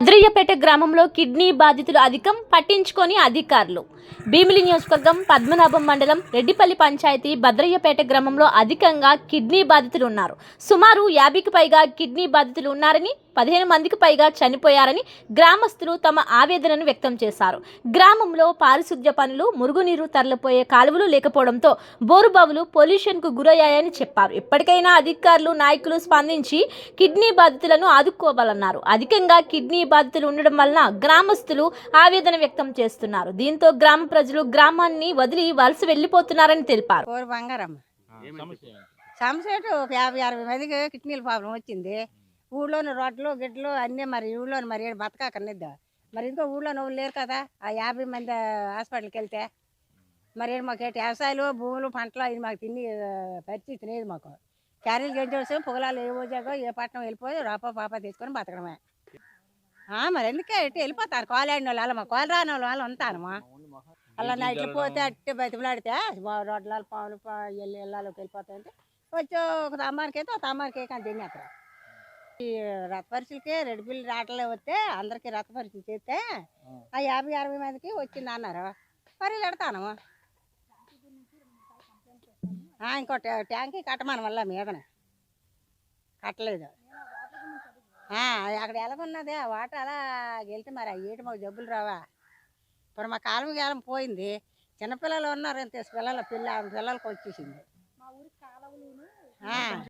ద్రియపేట గ్రామంలో కిడ్నీ బాధితులు అధికం పట్టించుకొని అధికారులు. భీమిలి నియోజకవర్గం పద్మనాభం మండలం రెడ్డిపల్లి పంచాయతీ భద్రయ్యపేట గ్రామంలో అధికంగా కిడ్నీ బాధితులు ఉన్నారు. సుమారు యాభైకి పైగా కిడ్నీ బాధితులు ఉన్నారని పదిహేను మందికి పైగా చనిపోయారని గ్రామస్తులు తమ ఆవేదనను వ్యక్తం చేశారు. గ్రామంలో పారిశుద్ధ్య పనులు మురుగునీరు తరలిపోయే కాలువలు లేకపోవడంతో బోరుబావులు పొల్యూషన్కు గురయ్యాయని చెప్పారు. ఎప్పటికైనా అధికారులు నాయకులు స్పందించి కిడ్నీ బాధితులను ఆదుకోవాలన్నారు. అధికంగా కిడ్నీ బాధితులు ఉండడం వలన గ్రామస్తులు ఆవేదన వ్యక్తం చేస్తున్నారు. దీంతో గ్రామ ప్రజలు గ్రామాన్ని వదిలి వలస వెళ్ళిపోతున్నారని తెలిపారు. సమస్య యాభై అరవై మందికి కిడ్నీల ప్రాబ్లం వచ్చింది. ఊళ్ళోని రోడ్లు గిడ్లు అన్నీ మరి ఊళ్ళోని మరి ఏడు బతకాకనిద్దా మరి ఇంకో ఊళ్ళో నువ్వు లేరు కదా ఆ యాభై మంది హాస్పిటల్కి వెళ్తే? మరి మాకు ఏంటి వ్యవసాయాలు భూములు పంటలు అవి మాకు తిని పరిచి పరిస్థితి లేదు మాకు. క్యారీలు గెంటేసి పొగలాలు ఏ ఊజాగో ఏ పట్టణం వెళ్ళిపోయి రాప పాప తీసుకొని బతకడమే. ఆ, మరి ఎందుకే ఇటు వెళ్ళిపోతారు? కోలు ఆడిన వాళ్ళు మా కోలు రాని వాళ్ళు ఉంటానమ్మా అలా నైట్లు పోతే అట్టే బతిమలాడితే రోడ్ల పాములు పా- వెళ్ళాలోకి వెళ్ళిపోతాయంటే వచ్చి ఒక తమ్మారికి అయితే ఒక తమ్మారికి కానీ తిని ఈ రథ పరీక్షలకి రెడ్ బిల్ రావట్లే వస్తే అందరికి రథ పరీక్షలు చేస్తే ఆ. యాభై అరవై మందికి వచ్చింది అన్నారు. మరి పెడతాను. ఇంకో ట్యా- ట్యాంకీ కట్టమని వల్ల మీదన. కట్టలేదు. ఆ, అక్కడ ఎలాగున్నది? ఆ వాటర్ అలా వెళ్తే మరి ఏటి మాకు జబ్బులు రావా? ఇప్పుడు మా కాలం కాలం పోయింది. చిన్నపిల్లలు ఉన్నారు అంతే పిల్లల పిల్ల పిల్లలకి వచ్చేసింది. ఆ.